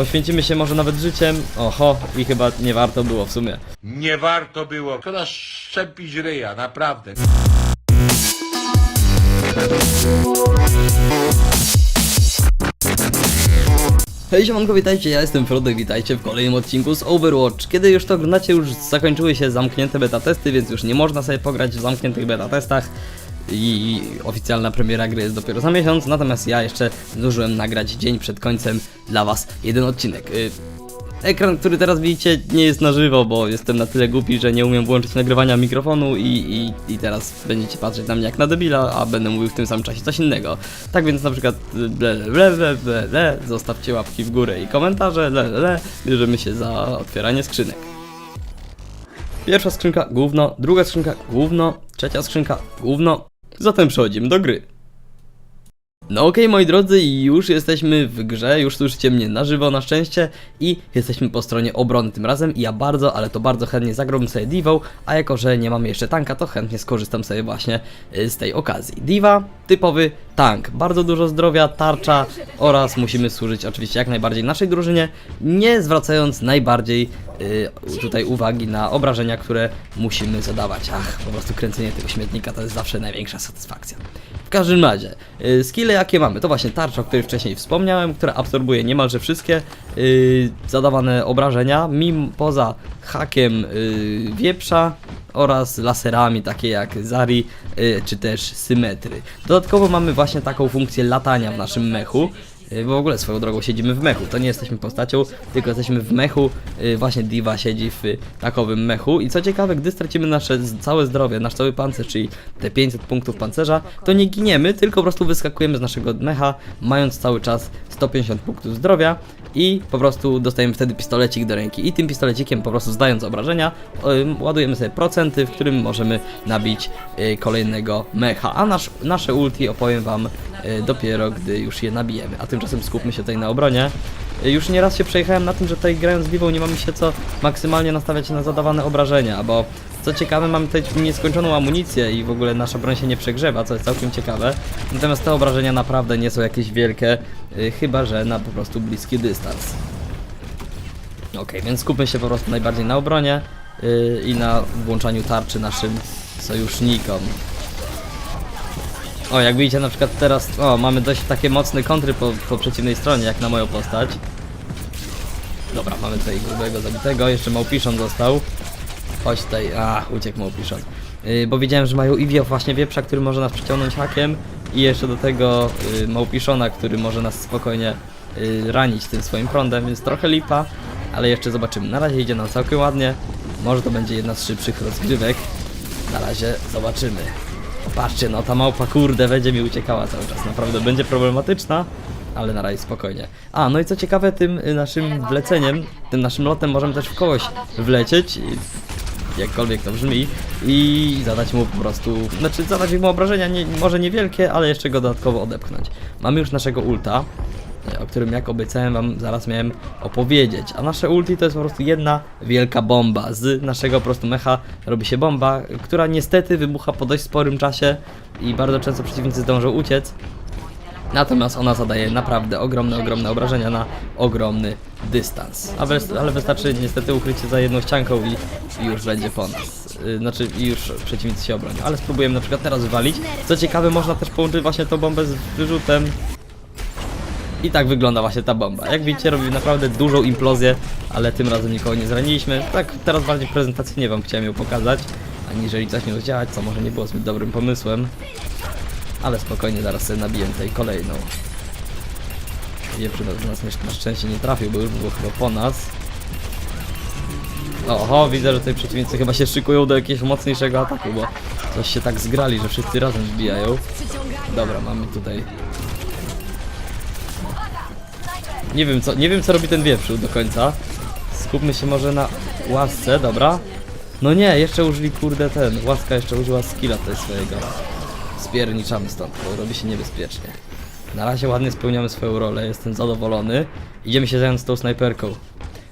Poświęcimy się może nawet życiem. Oho, i chyba nie warto było w sumie. Nie warto było. Szkoda szczepić ryja, naprawdę. Hej siemanko, witajcie, ja jestem Frodek, witajcie w kolejnym odcinku z Overwatch. Kiedy już to oglądacie, już zakończyły się zamknięte beta testy, więc już nie można sobie pograć w zamkniętych beta testach. I oficjalna premiera gry jest dopiero za miesiąc, natomiast ja jeszcze zdążyłem nagrać dzień przed końcem dla was jeden odcinek. Y, Ekran, który teraz widzicie, nie jest na żywo, bo jestem na tyle głupi, że nie umiem włączyć nagrywania mikrofonu i, i, i teraz będziecie patrzeć na mnie jak na debila, a będę mówił w tym samym czasie coś innego. Tak więc na przykład y, ble, ble, ble, ble, ble, zostawcie łapki w górę i komentarze, le, le, le, bierzemy się za otwieranie skrzynek. Pierwsza skrzynka, gówno, druga skrzynka, gówno, trzecia skrzynka, gówno. Zatem przechodzimy do gry. No okej moi drodzy, już jesteśmy w grze, już słyszycie mnie na żywo na szczęście i jesteśmy po stronie obrony tym razem i ja bardzo, ale to bardzo chętnie zagrałbym sobie Divą, a jako, że nie mamy jeszcze tanka, to chętnie skorzystam sobie właśnie y, z tej okazji. Diva, typowy tank, bardzo dużo zdrowia, tarcza oraz musimy służyć oczywiście jak najbardziej naszej drużynie, nie zwracając najbardziej y, tutaj uwagi na obrażenia, które musimy zadawać. Ach, po prostu kręcenie tego śmietnika to jest zawsze największa satysfakcja. W każdym razie, y, skille jakie mamy? To właśnie tarcza, o której wcześniej wspomniałem, która absorbuje niemalże wszystkie y, zadawane obrażenia, mimo poza hakiem y, wieprza oraz laserami takie jak Zari y, czy też symetry. Dodatkowo mamy właśnie taką funkcję latania w naszym mechu. Y, Bo w ogóle swoją drogą siedzimy w mechu. To nie jesteśmy postacią, tylko jesteśmy w mechu. Y, Właśnie Diva siedzi w takowym mechu. I co ciekawe, gdy stracimy nasze całe zdrowie, nasz cały pancerz, czyli te 500 punktów pancerza, to nie giniemy, tylko po prostu wyskakujemy z naszego mecha, mając cały czas 150 punktów zdrowia i po prostu dostajemy wtedy pistolecik do ręki. I tym pistolecikiem po prostu zdając obrażenia, ładujemy sobie procenty, w którym możemy nabić y, kolejnego mecha. A nasz, nasze ulti opowiem wam y, dopiero, gdy już je nabijemy. A tymczasem skupmy się tutaj na obronie. Y, Już nieraz się przejechałem na tym, że tutaj grając z Vivą nie mamy się co maksymalnie nastawiać na zadawane obrażenia, bo co ciekawe mamy tutaj nieskończoną amunicję i w ogóle nasza broń się nie przegrzewa, co jest całkiem ciekawe. Natomiast te obrażenia naprawdę nie są jakieś wielkie, y, chyba że na po prostu bliski dystans. Okej, więc skupmy się po prostu najbardziej na obronie yy, i na włączaniu tarczy naszym sojusznikom. O, jak widzicie na przykład teraz, o, mamy dość takie mocne kontry po, po przeciwnej stronie, jak na moją postać. Dobra, mamy tutaj grubego zabitego, jeszcze Małpiszon został. Chodź tutaj, a, uciekł Małpiszon. Yy, bo wiedziałem, że mają i wie, właśnie wieprza, który może nas przyciągnąć hakiem i jeszcze do tego yy, Małpiszona, który może nas spokojnie yy, ranić tym swoim prądem, więc trochę lipa, ale jeszcze zobaczymy. Na razie idzie nam całkiem ładnie, może to będzie jedna z szybszych rozgrywek. Na razie zobaczymy. Patrzcie, no ta małpa kurde będzie mi uciekała cały czas, naprawdę będzie problematyczna, ale na razie spokojnie. A, no i co ciekawe, tym y, naszym wleceniem, tym naszym lotem możemy też w kogoś wlecieć, i- jakkolwiek to brzmi, i zadać mu po prostu, znaczy zadać mu obrażenia, nie, może niewielkie, ale jeszcze go dodatkowo odepchnąć. Mamy już naszego ulta, o którym jak obiecałem wam zaraz miałem opowiedzieć. A nasze ulti to jest po prostu jedna wielka bomba. Z naszego po prostu mecha robi się bomba, która niestety wybucha po dość sporym czasie i bardzo często przeciwnicy zdążą uciec. Natomiast ona zadaje naprawdę ogromne, ogromne obrażenia na ogromny dystans. Ale wystarczy niestety ukryć się za jedną ścianką i, już będzie po nas. Yy, Znaczy już przeciwnicy się obronią. Ale spróbujemy na przykład teraz wywalić. Co ciekawe, można też połączyć właśnie tą bombę z wyrzutem i tak wygląda właśnie ta bomba. Jak widzicie, robi naprawdę dużą implozję, ale tym razem nikogo nie zraniliśmy. Tak teraz bardziej prezentacyjnie wam chciałem ją pokazać, aniżeli coś nie rozdziałać, co może nie było zbyt dobrym pomysłem. Ale spokojnie, zaraz sobie nabiję tutaj kolejną. Wieprzy do nas na szczęście nie trafił, bo już było chyba po nas. Oho, widzę, że tutaj przeciwnicy chyba się szykują do jakiegoś mocniejszego ataku, bo coś się tak zgrali, że wszyscy razem wbijają. Dobra, mamy tutaj nie wiem co, nie wiem co robi ten wieprzu do końca. Skupmy się może na łasce, dobra. No nie, jeszcze użyli kurde ten. Łaska jeszcze użyła skilla tutaj swojego. Spierniczamy stąd, bo robi się niebezpiecznie. Na razie ładnie spełniamy swoją rolę, jestem zadowolony. Idziemy się zająć tą snajperką.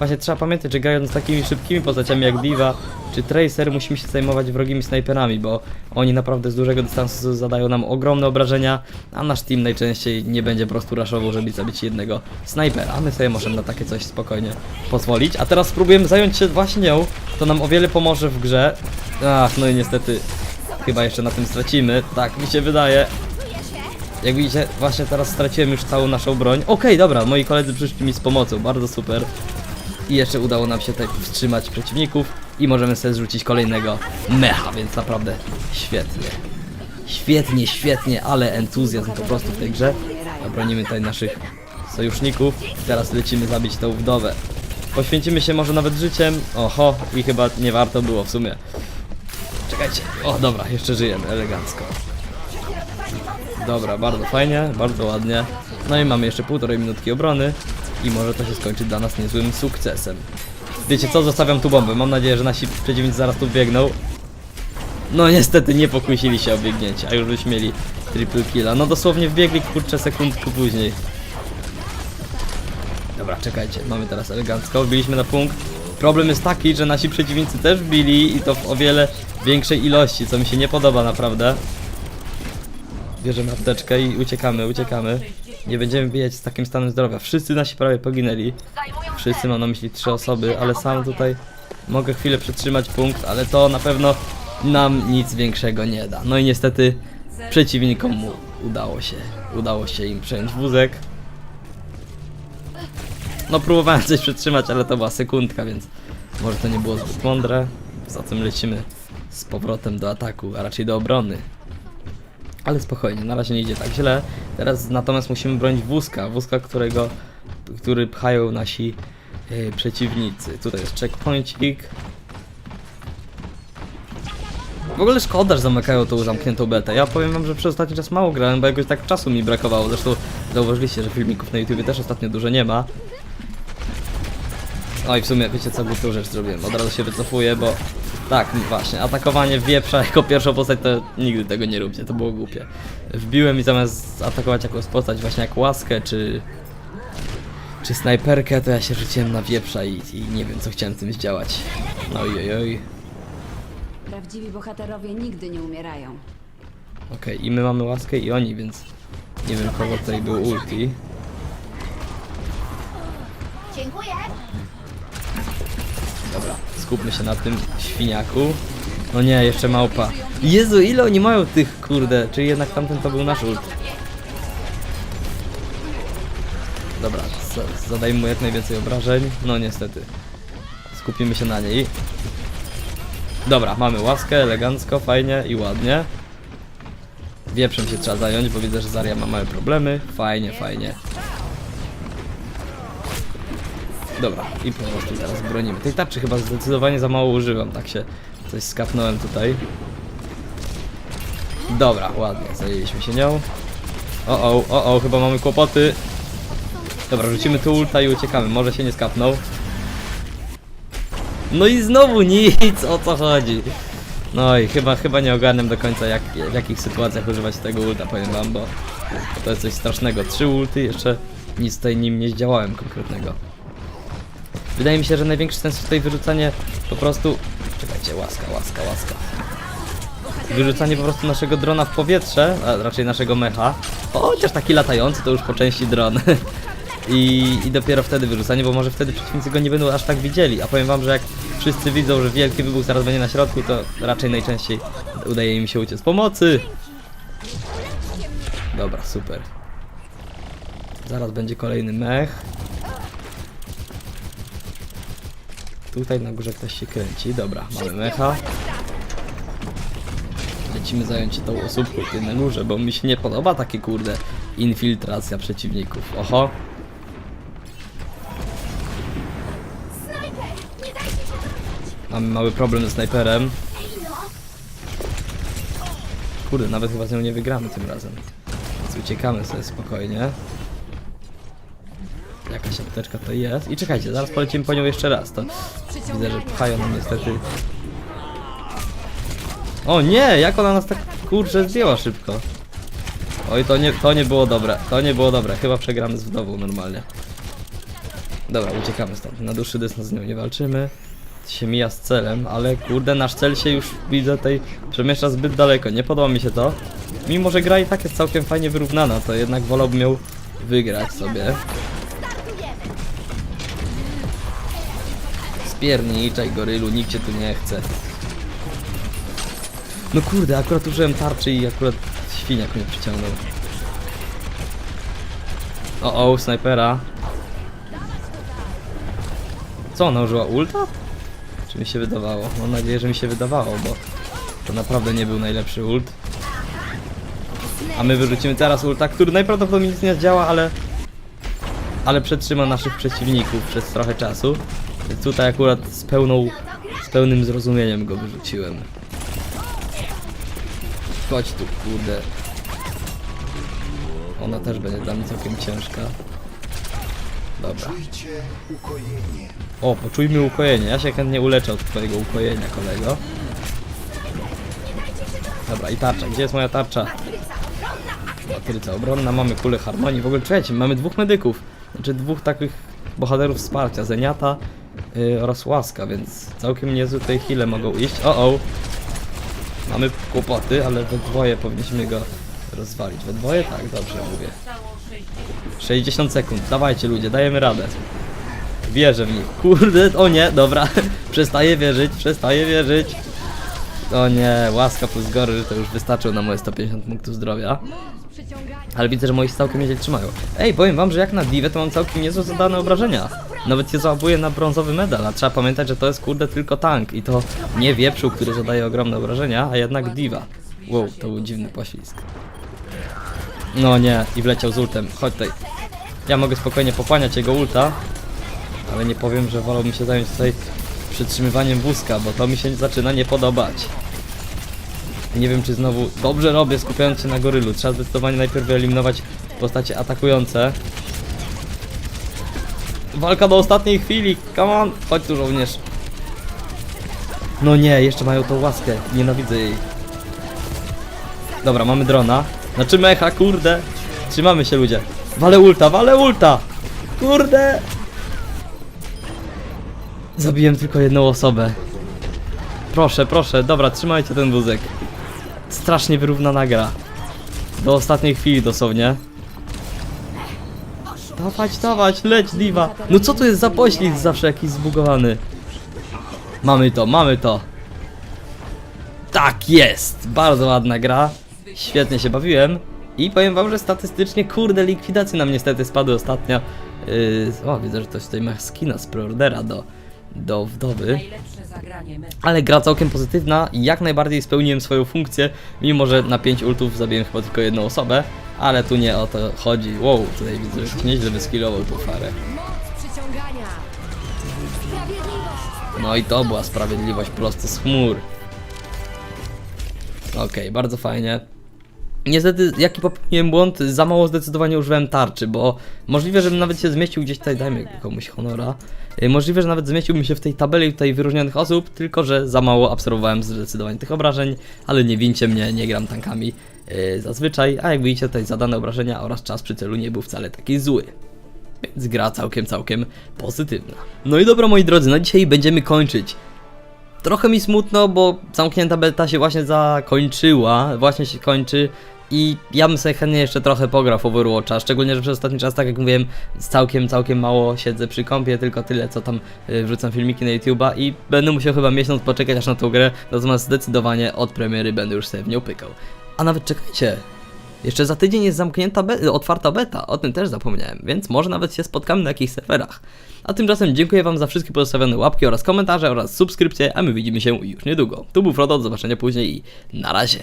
Właśnie trzeba pamiętać, że grając z takimi szybkimi postaciami jak Diva czy Tracer musimy się zajmować wrogimi snajperami, bo oni naprawdę z dużego dystansu zadają nam ogromne obrażenia, a nasz team najczęściej nie będzie po prostu raszował, żeby zabić jednego snajpera, my sobie możemy na takie coś spokojnie pozwolić. A teraz spróbujemy zająć się właśnie nią, to nam o wiele pomoże w grze. Ach, no i niestety chyba jeszcze na tym stracimy, tak mi się wydaje. Jak widzicie, właśnie teraz straciłem już całą naszą broń. Okej, dobra, moi koledzy przyszli mi z pomocą, bardzo super. I jeszcze udało nam się tutaj wstrzymać przeciwników i możemy sobie zrzucić kolejnego mecha, więc naprawdę świetnie. Świetnie, świetnie, ale entuzjazm po prostu w tej grze. Obronimy tutaj naszych sojuszników. Teraz lecimy zabić tą wdowę. Poświęcimy się może nawet życiem. Oho, i chyba nie warto było w sumie. Czekajcie. O, dobra, jeszcze żyjemy, elegancko. Dobra, bardzo fajnie, bardzo ładnie. No i mamy jeszcze półtorej minutki obrony i może to się skończyć dla nas niezłym sukcesem. Wiecie co, zostawiam tu bombę. Mam nadzieję, że nasi przeciwnicy zaraz tu biegną. No niestety nie pokusili się o biegnięcie, a już byśmy mieli triple killa. No dosłownie wbiegli kurczę sekundku później. Dobra, czekajcie, mamy teraz elegancko, wbiliśmy na punkt. Problem jest taki, że nasi przeciwnicy też wbili i to w o wiele większej ilości, co mi się nie podoba naprawdę. Bierzemy apteczkę i uciekamy, uciekamy. Nie będziemy bijać z takim stanem zdrowia. Wszyscy nasi prawie poginęli. Wszyscy mam na myśli trzy osoby, ale sam tutaj mogę chwilę przytrzymać punkt, ale to na pewno nam nic większego nie da. No i niestety przeciwnikom mu udało się. Udało się im przejąć wózek. No próbowałem coś przytrzymać, ale to była sekundka, więc może to nie było zbyt mądre. Zatem lecimy z powrotem do ataku, a raczej do obrony. Ale spokojnie, na razie nie idzie tak źle. Teraz natomiast musimy bronić wózka, wózka, którego, który pchają nasi e, przeciwnicy. Tutaj jest checkpointik. W ogóle szkoda, że zamykają tą zamkniętą betę. Ja powiem wam, że przez ostatni czas mało grałem, bo jakoś tak czasu mi brakowało. Zresztą zauważyliście, że filmików na YouTube też ostatnio dużo nie ma. Oj, w sumie wiecie co głupią rzecz zrobiłem. Od razu się wycofuję, bo tak, właśnie, atakowanie wieprza jako pierwszą postać to nigdy tego nie róbcie, to było głupie. Wbiłem i zamiast atakować jakąś postać właśnie jak łaskę czy czy snajperkę, to ja się rzuciłem na wieprza i, i nie wiem co chciałem tym zdziałać. No oj, oj, oj. Prawdziwi bohaterowie nigdy nie umierają. Okej, i my mamy łaskę i oni, więc nie wiem kogo tutaj był ulti. Dziękuję. Dobra, skupmy się na tym świniaku. No nie, jeszcze małpa. Jezu, ile oni mają tych, kurde, czy jednak tamten to był nasz ult. Dobra, za- zadajmy mu jak najwięcej obrażeń. No niestety. Skupimy się na niej. Dobra, mamy łaskę, elegancko, fajnie i ładnie. Wieprzem się trzeba zająć, bo widzę, że Zaria ma małe problemy. Fajnie, fajnie. Dobra, i po prostu teraz bronimy. Tej tarczy chyba zdecydowanie za mało używam, tak się coś skapnąłem tutaj. Dobra, ładnie, zajęliśmy się nią. O, o, o, o, chyba mamy kłopoty. Dobra, rzucimy tu ulta i uciekamy, może się nie skapnął. No i znowu nic, o co chodzi? No i chyba, chyba nie ogarniam do końca jak, w jakich sytuacjach używać tego ulta, powiem wam, bo to jest coś strasznego. Trzy ulty, jeszcze nic tutaj nim nie zdziałałem konkretnego. Wydaje mi się, że największy sens tutaj wyrzucanie po prostu... Czekajcie, łaska, łaska, łaska. Wyrzucanie po prostu naszego drona w powietrze, a raczej naszego mecha. Chociaż taki latający to już po części dron. I, I dopiero wtedy wyrzucanie, bo może wtedy przeciwnicy go nie będą aż tak widzieli. A powiem wam, że jak wszyscy widzą, że wielki wybuch zaraz będzie na środku, to raczej najczęściej udaje im się uciec pomocy. Dobra, super. Zaraz będzie kolejny mech. Tutaj na górze ktoś się kręci. Dobra, mamy mecha. Lecimy zająć się tą osóbką tutaj na górze, bo mi się nie podoba takie kurde infiltracja przeciwników. Oho. Mamy mały problem ze snajperem. Kurde, nawet chyba z nią nie wygramy tym razem. Więc uciekamy sobie spokojnie. Jakaś apteczka to jest. I czekajcie, zaraz polecimy po nią jeszcze raz. To widzę, że pchają nam niestety. O nie, jak ona nas tak kurczę zdjęła szybko. Oj, to nie, to nie było dobre. To nie było dobre. Chyba przegramy z wdową normalnie. Dobra, uciekamy stąd. Na dłuższy dystans z nią nie walczymy. Się mija z celem, ale kurde, nasz cel się już widzę tej przemieszcza zbyt daleko. Nie podoba mi się to. Mimo, że gra i tak jest całkiem fajnie wyrównana, to jednak wolałbym ją wygrać sobie. Spierniczaj gorylu, nikt cię tu nie chce. No kurde, akurat użyłem tarczy i akurat świniak mnie przyciągnął. O, o, snajpera. Co, ona użyła ulta? Czy mi się wydawało? Mam nadzieję, że mi się wydawało, bo to naprawdę nie był najlepszy ult. A my wyrzucimy teraz ulta, który najprawdopodobniej nic nie działa, ale... Ale przetrzyma naszych przeciwników przez trochę czasu. Tutaj akurat z pełną... z pełnym zrozumieniem go wyrzuciłem. Chodź tu, kurde. Ona też będzie dla mnie całkiem ciężka. Dobra. O, poczujmy ukojenie. Ja się chętnie uleczę od twojego ukojenia, kolego. Dobra, i tarcza. Gdzie jest moja tarcza? Matryca obronna, mamy kulę harmonii. W ogóle czekajcie, mamy dwóch medyków. Znaczy dwóch takich bohaterów wsparcia. Zeniata yy, oraz Łaska, więc całkiem niezłe tutaj chwile mogą iść. O, o! Mamy kłopoty, ale we dwoje powinniśmy go rozwalić. We dwoje? Tak, dobrze mówię. 60 sekund. Dawajcie ludzie, dajemy radę. Wierzę w nich. Kurde, o nie, dobra. Przestaję wierzyć, przestaję wierzyć. O nie, łaska plus gory, to już wystarczyło na moje 150 punktów zdrowia. Ale widzę, że moi całkiem nieźle trzymają. Ej, powiem wam, że jak na Divę to mam całkiem niezłe zadane obrażenia. Nawet się załapuję na brązowy medal, a trzeba pamiętać, że to jest kurde tylko tank i to nie wieprzu, który zadaje ogromne obrażenia, a jednak Diva. Wow, to był dziwny poślizg. No nie, i wleciał z ultem. Chodź tutaj. Ja mogę spokojnie popłaniać jego ulta, ale nie powiem, że wolałbym się zająć tutaj przytrzymywaniem wózka, bo to mi się zaczyna nie podobać. Nie wiem, czy znowu dobrze robię, skupiając się na gorylu. Trzeba zdecydowanie najpierw wyeliminować postacie atakujące. Walka do ostatniej chwili, come on! Chodź tu żołnierz. No nie, jeszcze mają tą łaskę, nienawidzę jej. Dobra, mamy drona. Znaczy mecha, kurde. Trzymamy się ludzie. Wale ulta, wale ulta! Kurde! Zabiłem tylko jedną osobę. Proszę, proszę, dobra, trzymajcie ten wózek. Strasznie wyrównana gra. Do ostatniej chwili dosłownie. Dawać, dawać, leć diva. No co to jest za poślizg zawsze jakiś zbugowany? Mamy to, mamy to. Tak jest! Bardzo ładna gra. Świetnie się bawiłem. I powiem wam, że statystycznie, kurde, likwidacje nam niestety spadły ostatnio. Yy, o, widzę, że ktoś tutaj ma skina z preordera do, do wdowy. Ale gra całkiem pozytywna i jak najbardziej spełniłem swoją funkcję, mimo że na 5 ultów zabiłem chyba tylko jedną osobę, ale tu nie o to chodzi. Wow, tutaj widzę, że nieźle wyskillował tą farę. No i to była sprawiedliwość prosto z chmur. Okej, bardzo fajnie. Niestety, jaki popełniłem błąd, za mało zdecydowanie użyłem tarczy, bo możliwe, żebym nawet się zmieścił gdzieś tutaj, dajmy komuś honora. Y, Możliwe, że nawet zmieściłbym się w tej tabeli tutaj wyróżnionych osób, tylko że za mało absorbowałem zdecydowanie tych obrażeń, ale nie wincie mnie, nie gram tankami zazwyczaj, a jak widzicie tutaj zadane obrażenia oraz czas przy celu nie był wcale taki zły. Więc gra całkiem, całkiem pozytywna. No i dobra moi drodzy, na dzisiaj będziemy kończyć. Trochę mi smutno, bo zamknięta beta się właśnie zakończyła, właśnie się kończy i ja bym sobie chętnie jeszcze trochę pograł w Overwatcha, szczególnie, że przez ostatni czas, tak jak mówiłem, całkiem, całkiem mało siedzę przy kąpie, tylko tyle, co tam y, wrzucam filmiki na YouTube'a i będę musiał chyba miesiąc poczekać aż na tą grę, natomiast zdecydowanie od premiery będę już sobie w nią pykał. A nawet czekajcie, jeszcze za tydzień jest zamknięta be otwarta beta, o tym też zapomniałem, więc może nawet się spotkamy na jakichś serwerach. A tymczasem dziękuję Wam za wszystkie pozostawione łapki oraz komentarze oraz subskrypcje, a my widzimy się już niedługo. Tu był Frodo, do zobaczenia później i na razie.